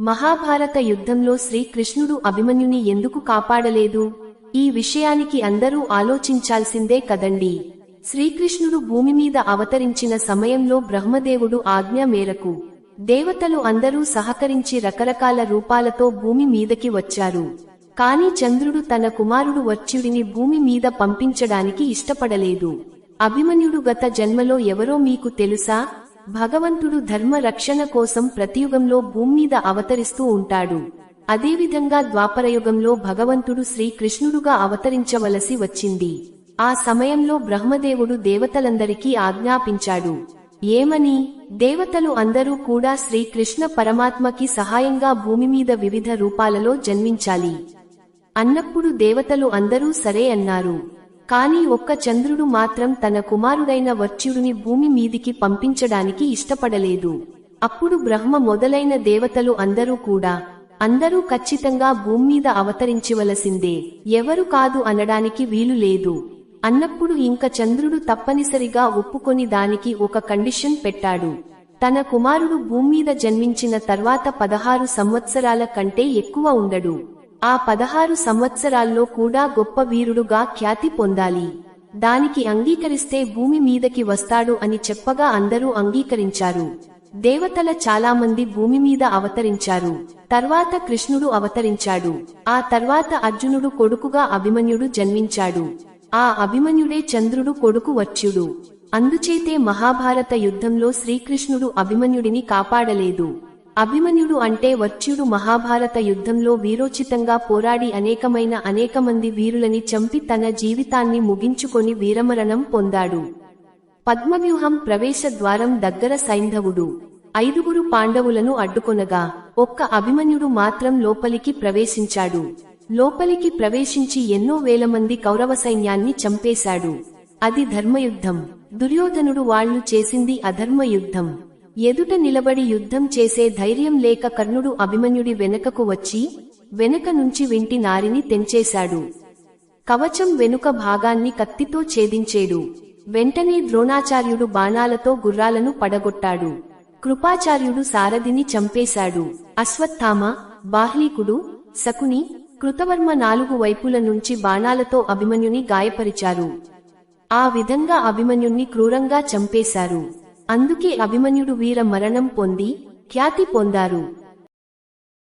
మహాభారత యుద్ధంలో శ్రీకృష్ణుడు అభిమన్యుని ఎందుకు కాపాడలేదు? ఈ విషయానికి అందరూ ఆలోచించాల్సిందే కదండి. శ్రీకృష్ణుడు భూమి మీద అవతరించిన సమయంలో బ్రహ్మదేవుడు ఆజ్ఞ మేరకు దేవతలు అందరూ సహకరించి రకరకాల రూపాలతో భూమి మీదకి వచ్చారు. కాని చంద్రుడు తన కుమారుడు వర్చ్యుడిని భూమి మీద పంపించడానికి ఇష్టపడలేదు. అభిమన్యుడు గత జన్మలో ఎవరో మీకు తెలుసా? భగవంతుడు ధర్మ రక్షణ కోసం ప్రతియుగంలో భూమ్మీద అవతరిస్తూ ఉంటాడు. అదేవిధంగా ద్వాపరయుగంలో భగవంతుడు శ్రీకృష్ణుడుగా అవతరించవలసి వచ్చింది. ఆ సమయంలో బ్రహ్మదేవుడు దేవతలందరికీ ఆజ్ఞాపించాడు. ఏమని? దేవతలు అందరూ కూడా శ్రీకృష్ణ పరమాత్మకి సహాయంగా భూమి మీద వివిధ రూపాలలో జన్మించాలి. అన్నప్పుడు దేవతలు అందరూ సరే అన్నారు. కాని ఒక్క చంద్రుడు మాత్రం తన కుమారుడైన వర్చ్యుడిని భూమి మీదికి పంపించడానికి ఇష్టపడలేదు. అప్పుడు బ్రహ్మ మొదలైన దేవతలు అందరూ కూడా అందరూ ఖచ్చితంగా భూమ్మీద అవతరించవలసిందే. ఎవరు కాదు అనడానికి వీలు లేదు. అన్నప్పుడు ఇంక చంద్రుడు తప్పనిసరిగా ఒప్పుకొని దానికి ఒక కండిషన్ పెట్టాడు. తన కుమారుడు భూమ్మీద జన్మించిన తర్వాత పదహారు సంవత్సరాల కంటే ఎక్కువ ఉండడు. ఆ పదహారు సంవత్సరాల్లో కూడా గొప్ప వీరుడుగా ఖ్యాతి పొందాలి. దానికి అంగీకరిస్తే భూమి మీదకి వస్తాడు అని చెప్పగా అందరూ అంగీకరించారు. దేవతల చాలామంది భూమి మీద అవతరించారు. తర్వాత కృష్ణుడు అవతరించాడు. ఆ తర్వాత అర్జునుడు కొడుకుగా అభిమన్యుడు జన్మించాడు. ఆ అభిమన్యుడే చంద్రుడు కొడుకు వచ్చుడు. అందుచేతే మహాభారత యుద్ధంలో శ్రీకృష్ణుడు అభిమన్యుడిని కాపాడలేదు. అభిమన్యుడు అంటే వర్చ్యుడు మహాభారత యుద్ధంలో వీరోచితంగా పోరాడి అనేకమైన అనేకమంది వీరులని చంపి తన జీవితాన్ని ముగించుకొని వీరమరణం పొందాడు. పద్మవ్యూహం ప్రవేశ ద్వారం దగ్గర సైంధవుడు. ఐదుగురు పాండవులను అడ్డుకొనగా ఒక్క అభిమన్యుడు మాత్రం లోపలికి ప్రవేశించాడు. లోపలికి ప్రవేశించి ఎన్నో వేల మంది కౌరవ సైన్యాన్ని చంపేశాడు. అది ధర్మయుద్ధం. దుర్యోధనుడు వాళ్ళు చేసింది అధర్మ యుద్ధం ఎదుట నిలబడి యుద్ధం చేసే ధైర్యం లేక కర్ణుడు అభిమన్యుడి వెనకకు వచ్చి వెనక నుంచి వెంటి నారిని తెంచేశాడు. కవచం వెనుక భాగాన్ని కత్తితో ఛేదించేడు. వెంటనే ద్రోణాచార్యుడు బాణాలతో గుర్రాలను పడగొట్టాడు. కృపాచార్యుడు సారథిని చంపేశాడు. అశ్వత్థామ బాహ్లీకుడు శకుని కృతవర్మ నాలుగు వైపుల నుంచి బాణాలతో అభిమన్యుని గాయపరిచారు. ఆ విధంగా అభిమన్యుణ్ణి క్రూరంగా చంపేశారు. అందుకే అభిమన్యుడు వీర మరణం పొంది ఖ్యాతి పొందారు.